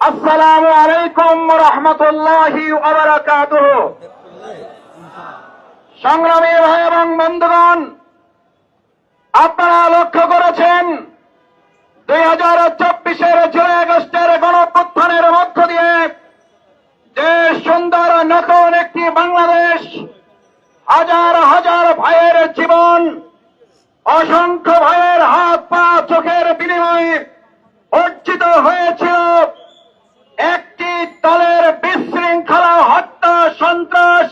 আসসালামু আলাইকুম রহমতুল্লাহি সংগ্রামী ভাই এবং বন্ধুগণ, আপনারা লক্ষ্য করেছেন, দুই হাজার চব্বিশের জুলাই আগস্টের গণপ্রত্থানের মধ্য দিয়ে যে সুন্দর নতুন একটি বাংলাদেশ, হাজার হাজার ভাইয়ের জীবন, অসংখ্য ভাইয়ের হাত পা চোখের বিনিময়ে অর্জিত হয়েছিল। একটি দলের বিশৃঙ্খলা হত্যা সন্ত্রাস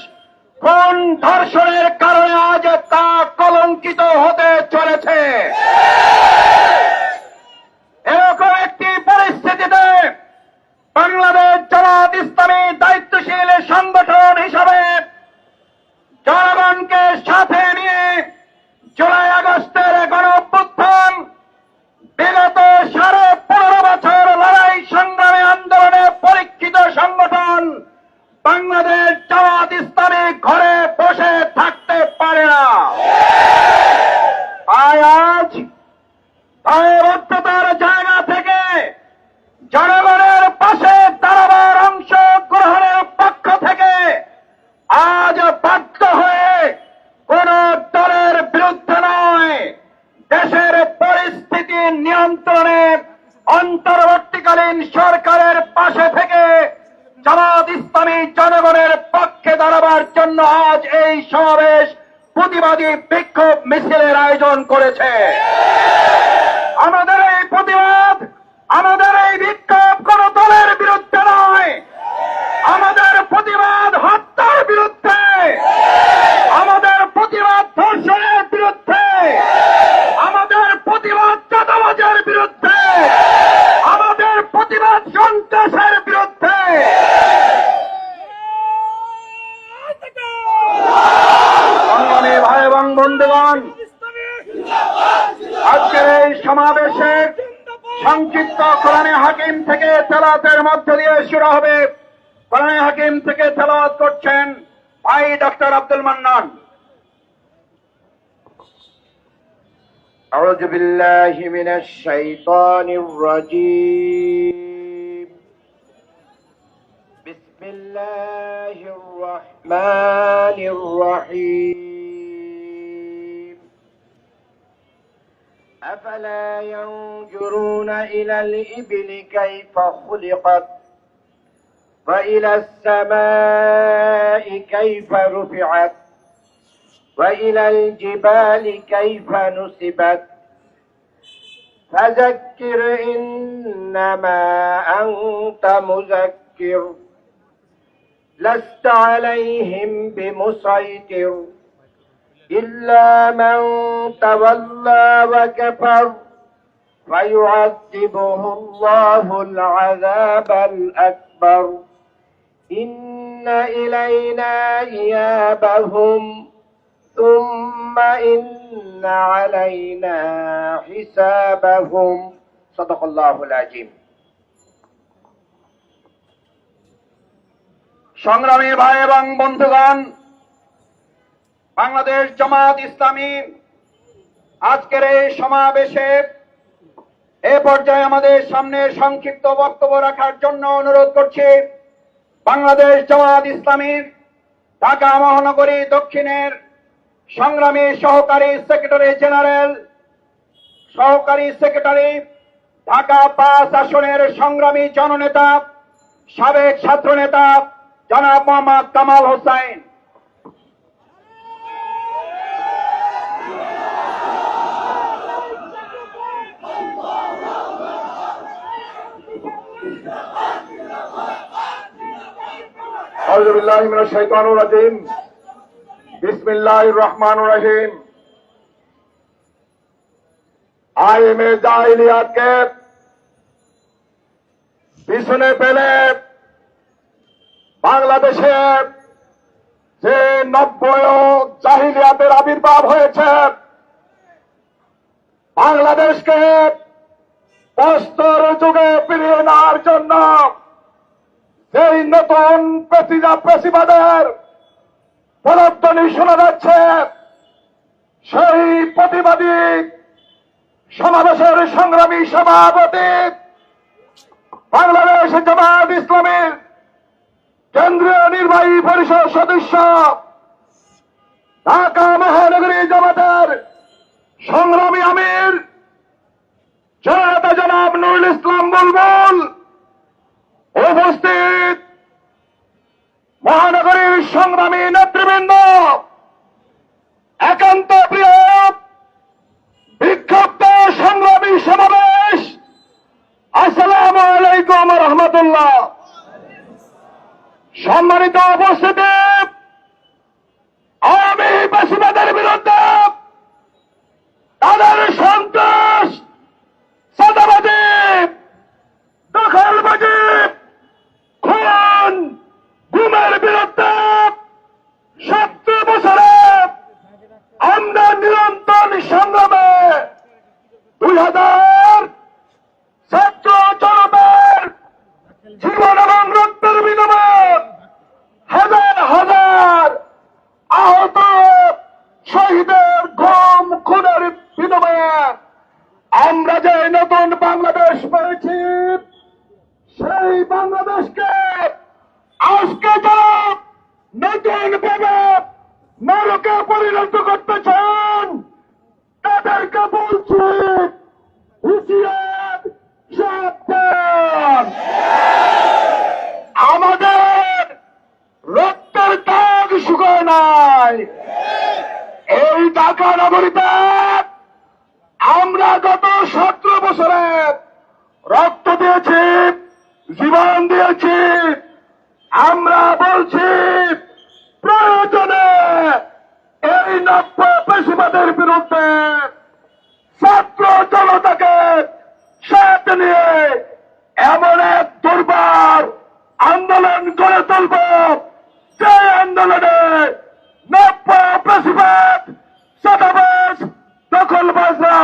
কোন ধর্ষণের কারণে আজ তা কলঙ্কিত হতে চলেছে এরকম একটি পরিস্থিতিতে বাংলাদেশ জামাত ইসলামী দায়িত্বশীল সংগঠন হিসাবে জনগণকে সাথে নিয়ে জুলাই আগস্টের গণ অভ্যুত্থান বিগত সাড়ে পনেরো বছর লড়াই সংগ্রামে আন্দোলনে পরীক্ষিত সংগঠন বাংলাদেশ জামাত ইসলামী ঘরে বসে থাকতে পারে না তাই আজ জায়গা থেকে জনগণের পাশে দাঁড়াবার অংশ গ্রহণের পক্ষ থেকে আজ বাধ্য হয়ে কোন দলের বিরুদ্ধে নয়, দেশের পরিস্থিতি নিয়ন্ত্রণে অন্তর্বর্তীকালীন সরকারের পাশে থেকে জামাত ইসলামী জনগণের পক্ষে দাঁড়াবার জন্য আজ এই সমাবেশ প্রতিবাদী বিক্ষোভ মিছিলের আয়োজন করেছে। প্রতিবাদ। আমাদের أعوذ بالله من الشيطان الرجيم. بسم الله الرحمن الرحيم. أفلا ينظرون إلى الإبل كيف خلقت وإلى السماء كيف رفعت؟ وإلى الجبال كيف نصبت؟ فذكر إنما أنت مذكر. لست عليهم بمسيطر. إلا من تولى وكفر فيعذبه الله العذاب الأكبر. إن إلينا إيابهم. ثم إن علينا حسابهم صدق الله العظيم সংগ্রামী ভাই এবং বন্ধুগণ বাংলাদেশ জামাত ইসলামী আজকের এই সমাবেশে এ পর্যায়ে আমাদের সামনে সংক্ষিপ্ত বক্তব্য রাখার জন্য অনুরোধ করছি বাংলাদেশ জামাত ইসলামীর ঢাকা মহানগরী দক্ষিণের সংগ্রামে সহকারী সেক্রেটারি জেনারেল, সহকারী সেক্রেটারি, ঢাকা পাঁচ আসনের সংগ্রামী জননেতা, সাবেক ছাত্রনেতা, জনাব মোহাম্মদ কামাল হোসেন। আলহামদুলিল্লাহ বিল্লাহি মিনাশ শাইতানির বিসমিল্লাহ রহমান রহিম। আইমে জাহিলিয়াকে পিছনে পেলে বাংলাদেশে যে নব্বয় জাহিলিয়াতের আবির্ভাব হয়েছে, বাংলাদেশকে প্রস্তর যুগে ফিরিয়ে নেওয়ার জন্য সেই নতুন পেশিবাদের প্রদর্শনী শোনা যাচ্ছে। সেই প্রতিবাদী সমাবেশের সংগ্রামী সভাপতি বাংলাদেশ জামাত ইসলামের কেন্দ্রীয় নির্বাহী পরিষদ সদস্য ঢাকা মহানগরী জামাতের সংগ্রামী আমির জনাব নুরুল ইসলাম বুলবুল উপস্থিত। মহানগরীর সংগ্রামী নেতৃবৃন্দ একান্ত প্রিয় বিক্ষুব্ধ সংগ্রামী সমাবেশ আসসালামু আলাইকুম রহমতুল্লাহ। সম্মানিত উপস্থিতি আওয়ামী বেশিবাদের বিরুদ্ধে তাদের সন্ত্রাস সাদাবাদী দখলবাজি খুন গুমের বিরুদ্ধে সত্তর বছরে আমরা নিরন্তর সংগ্রামে দুই হাজার ছাত্র জনতার জীবন এবং রক্তের বিনিময়ে হাজার হাজার আহত শহীদের ঘুম খুনের বিনিময়ে আমরা যে নতুন বাংলাদেশ পেয়েছি সেই বাংলাদেশকে আজকে যারা নতুন ভাবে নরকে পরিণত করতে চান তাদেরকে বলছি হুঁশিয়ার সাবধান আমাদের রক্তের দাগ শুকায় এই ঢাকা নগরীতে আমরা গত সতেরো বছরে রক্ত দিয়েছি, জীবন দিয়েছি। আমরা বলছি, প্রয়োজনে এই নব্য পেশিবাদের বিরুদ্ধে ছাত্র জনতাকে সাথে নিয়ে এমন এক দুর্বার আন্দোলন গড়ে তুলব, যে আন্দোলনে পেশিবাদ সদাবাস দখলবাজরা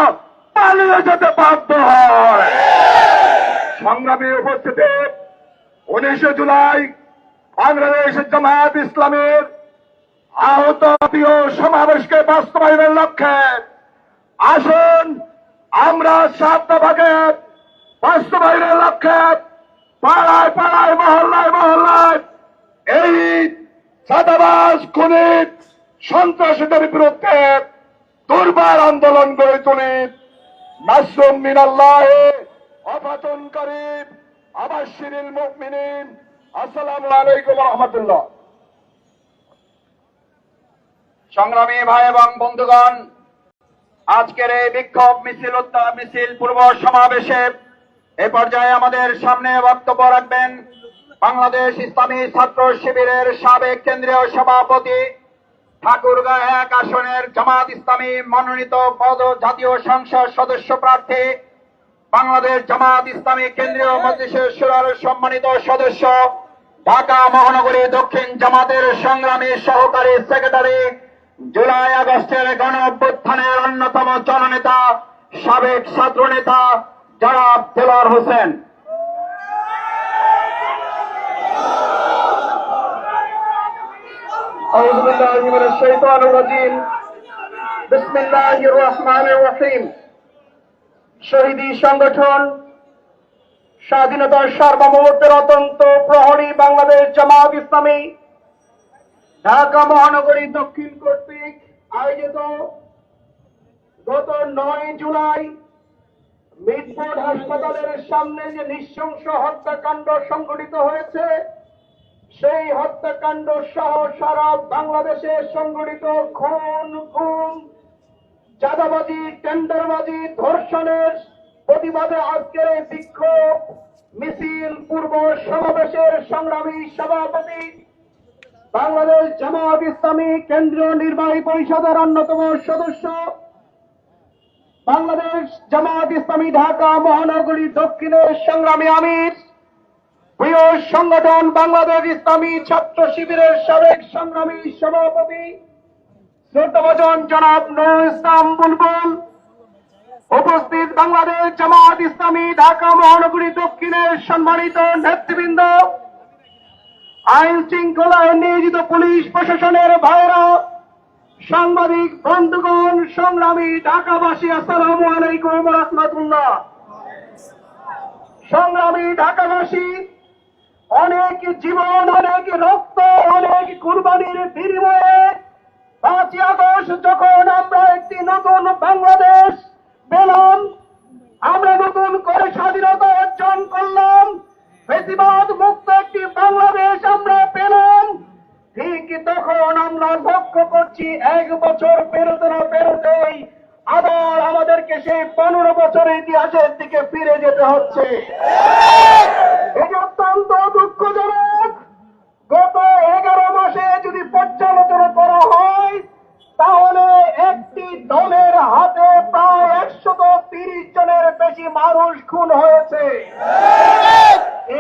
পালিয়ে যেতে বাধ্য হয়। সংগ্রামী উপস্থিতি, উনিশে জুলাই বাংলাদেশ জামায়াত ইসলামের আহত সমাবেশকে বাস্তবায়নের লক্ষ্যে আসুন, আমরা সাত দফাকে বাস্তবায়নের লক্ষ্যে পাড়ায় পাড়ায়, মহল্লায় মহল্লায় এই সাদাবাস খুনিত সন্ত্রাসীদের বিরুদ্ধে দুর্বার আন্দোলন গড়ে তুলি। নাসরুম মিনাল্লাহ অপাতন করিব আবাসিরিল মুমিনিন। আসসালামু আলাইকুম রহমতুল্লাহ। সংগ্রামী ভাই এবং বন্ধুগণ, আজকের এই বিক্ষোভ মিছিল, উত্তাপ মিছিল পূর্ব সমাবেশে এ পর্যায়ে আমাদের সামনে বক্তব্য রাখবেন বাংলাদেশ ইসলামী ছাত্র শিবিরের সাবেক কেন্দ্রীয় সভাপতি ঠাকুরগাঁ এক আসনের জামাত ইসলামী মনোনীত পদ জাতীয় সংসদ সদস্য প্রার্থী, বাংলাদেশ জামাত ইসলামী কেন্দ্রীয় মজলিসের সুরার সম্মানিত সদস্য, ঢাকা মহানগরী দক্ষিণ জামাতের সংগ্রামী সহকারী সেক্রেটারি, জুলাই আগস্টের গণ অভ্যুত্থানের অন্যতম জননেতা, সাবেক ছাত্র নেতা জনাব দেলার হোসেন। أعوذ بالله من الشيطان الرجيم بسم الله الرحمن الرحيم শহীদী সংগঠন স্বাধীনতার সার্বভৌমত্বের অত্যন্ত প্রহরী বাংলাদেশ জামাত ইসলামী ঢাকা মহানগরী দক্ষিণ কর্তৃক আয়োজিত গত নয় জুলাই মিটফোর্ড হাসপাতালের সামনে যে নৃশংস হত্যাকাণ্ড সংঘটিত হয়েছে সেই হত্যাকাণ্ড সহ সারা বাংলাদেশে সংঘটিত খুন, গুম চাঁদাবাজি টেন্ডারবাজি, ধর্ষণের প্রতিবাদে আজকের এই বিক্ষোভ, মিছিল, পূর্ব সমাবেশের সংগ্রামী সভাপতি বাংলাদেশ জামাত ইসলামী কেন্দ্রীয় নির্বাহী পরিষদের অন্যতম সদস্য বাংলাদেশ জামাত ইসলামী ঢাকা মহানগরী দক্ষিণের সংগ্রামী আমির। প্রিয় সংগঠন, বাংলাদেশ ইসলামী ছাত্র শিবিরের সাবেক সংগ্রামী সভাপতি, শ্রদ্ধাভাজন জনাব নুরুল ইসলাম বুলবুল, উপস্থিত বাংলাদেশ জামাত ইসলামী ঢাকা মহানগরী দক্ষিণের সম্মানিত নেতৃবৃন্দ আইন শৃঙ্খলায় নিয়োজিত পুলিশ প্রশাসনের ভাইরা সাংবাদিক, বন্ধুগণ, সংগ্রামী ঢাকাবাসী, আসসালামু আলাইকুম রহমতুল্লাহ। সংগ্রামী ঢাকাবাসী অনেক জীবন, অনেক রক্ত, অনেক কুরবানির বিনিময়ে পাঁচই আগস্ট যখন আমরা একটি নতুন বাংলাদেশ পেলাম, আমরা নতুন করে স্বাধীনতা অর্জন করলাম বেশিবাদ মুক্ত একটি বাংলাদেশ আমরা পেলাম। ঠিক তখন আমরা লক্ষ্য করছি, এক বছর পেরোতে না পেরোতেই আবার আমাদেরকে সেই পনেরো বছরের ইতিহাসের দিকে ফিরে যেতে হচ্ছে। এটি অত্যন্ত দুঃখজনক, গত এগারো মাসে যদি পর্যালোচনা করা হয়, তাহলে একটি দলের হাতে প্রায় একশত তিরিশ জনের বেশি মানুষ খুন হয়েছে।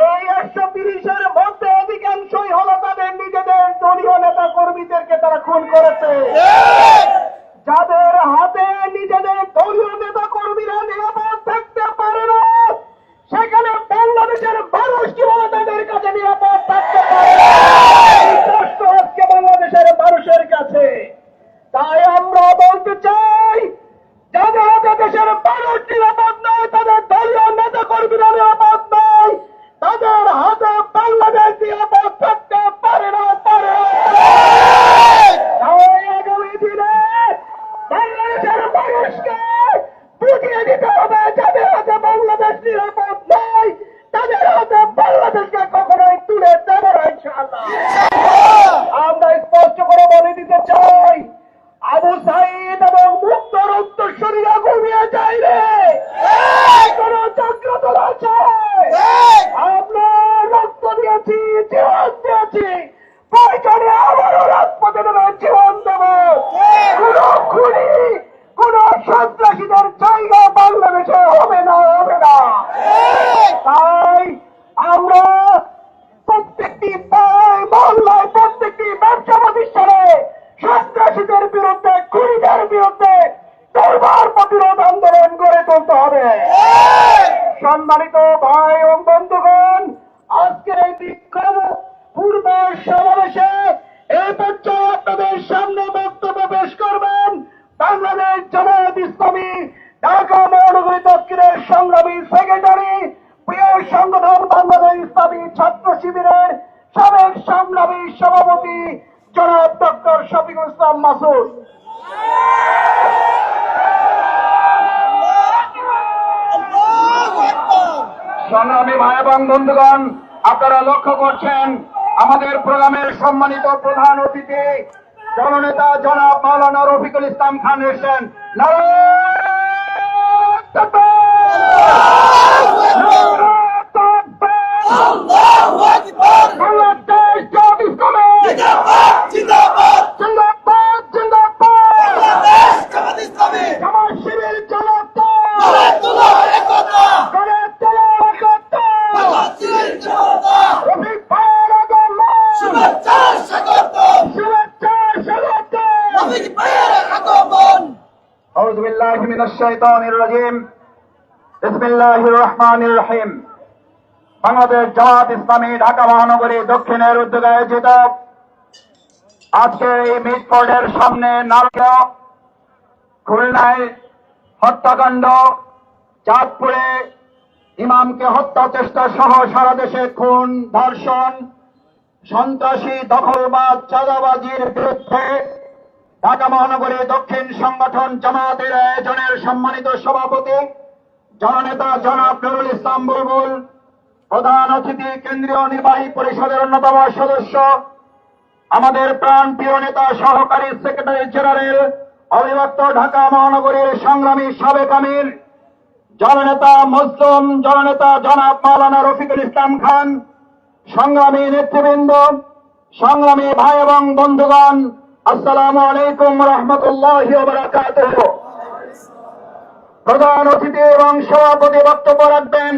এই একশো তিরিশের মধ্যে অধিকাংশই হলো তাদের নিজেদের দলীয় নেতা কর্মীদেরকে তারা খুন করেছে। ঢাকা মহানগরী দক্ষিণের সংগ্রামী সেক্রেটারি, প্রিয় সংগঠন বাংলাদেশ ইসলামী ছাত্র শিবিরের সাবেক সংগ্রামী সভাপতি জনাব ডক্টর শফিকুল ইসলাম মাসুদ। সংগ্রামী ভাই এবং বন্ধুগণ, আপনারা লক্ষ্য করছেন, আমাদের প্রোগ্রামের সম্মানিত প্রধান অতিথি, জননেতা জনাব মাওলানা রফিকুল ইসলাম খান এসেছেন। নারায়ণ! তাকবীর! নারায়ণ তাকবীর! বাংলাদেশ জামাত মিনাশাইতানির রাজিম বিসমিল্লাহির রহমানির রহিম বাংলাদেশ জামাত ইসলামী ঢাকা মহানগরী দক্ষিণের উদ্যোগে আয়োজিত আজকে এই মিটফোর্ডের সামনে খুলনায় হত্যাকাণ্ড, চাঁদপুরে ইমামকে হত্যা চেষ্টা সহ সারা দেশে খুন, ধর্ষণ, সন্ত্রাসী দখলবাদ চাঁদাবাজির বিরুদ্ধে ঢাকা মহানগরী দক্ষিণ সংগঠন জামাতের আয়োজনের সম্মানিত সভাপতি, জননেতা জনাব নুরুল ইসলাম বুলবুল, প্রধান অতিথি কেন্দ্রীয় নির্বাহী পরিষদের অন্যতম সদস্য, আমাদের প্রাণ প্রিয় নেতা সহকারী সেক্রেটারি জেনারেল, অবিভক্ত ঢাকা মহানগরীর সংগ্রামী সাবেক আমির, জননেতা মজলুম জননেতা জনাব মাওলানা রফিকুল ইসলাম খান, সংগ্রামী নেতৃবৃন্দ, সংগ্রামী ভাই এবং বন্ধুগণ আসসালামু আলাইকুম রহমতুল্লাহ প্রধান অতিথি এবং সভাপতি বক্তব্য রাখবেন।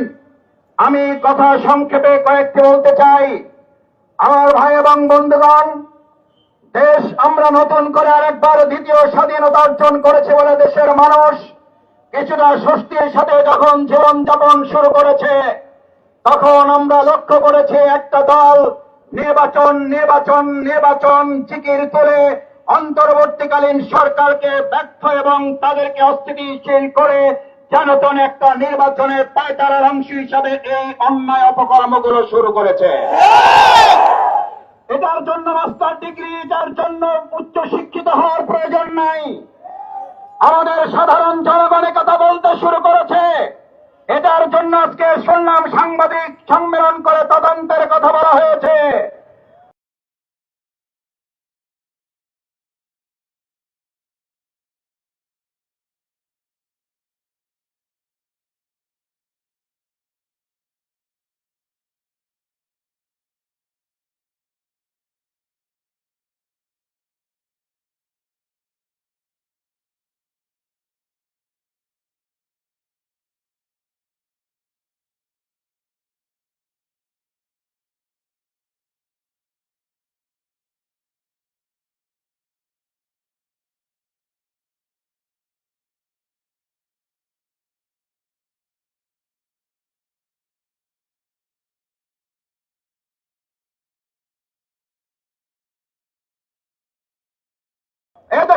আমি কথা সংক্ষেপে কয়েকটি বলতে চাই। আমার ভাই এবং বন্ধুগণ, দেশ আমরা নতুন করে আরেকবার দ্বিতীয় স্বাধীনতা অর্জন করেছে বলে দেশের মানুষ কিছুটা স্বস্তির সাথে যখন জীবনযাপন শুরু করেছে, তখন আমরা লক্ষ্য করেছি একটা দল নির্বাচন নির্বাচন নির্বাচন চিকির তুলে অন্তর্বর্তীকালীন সরকারকে ব্যর্থ এবং তাদেরকে অস্থিতিশীল করে জনতন একটা নির্বাচনের পায়তারার অংশ হিসাবে এই অন্যায় অপকর্মগুলো শুরু করেছে। এটার জন্য মাস্টার ডিগ্রি এটার জন্য উচ্চ শিক্ষিত হওয়ার প্রয়োজন নাই। আমাদের সাধারণ জনগণে কথা বলতে শুরু করেছে। এটার জন্য আজকে শুনলাম সাংবাদিক সম্মেলন করে তদন্তের কথা বলা হয়েছে।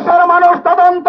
এদেশের মানুষ তদন্ত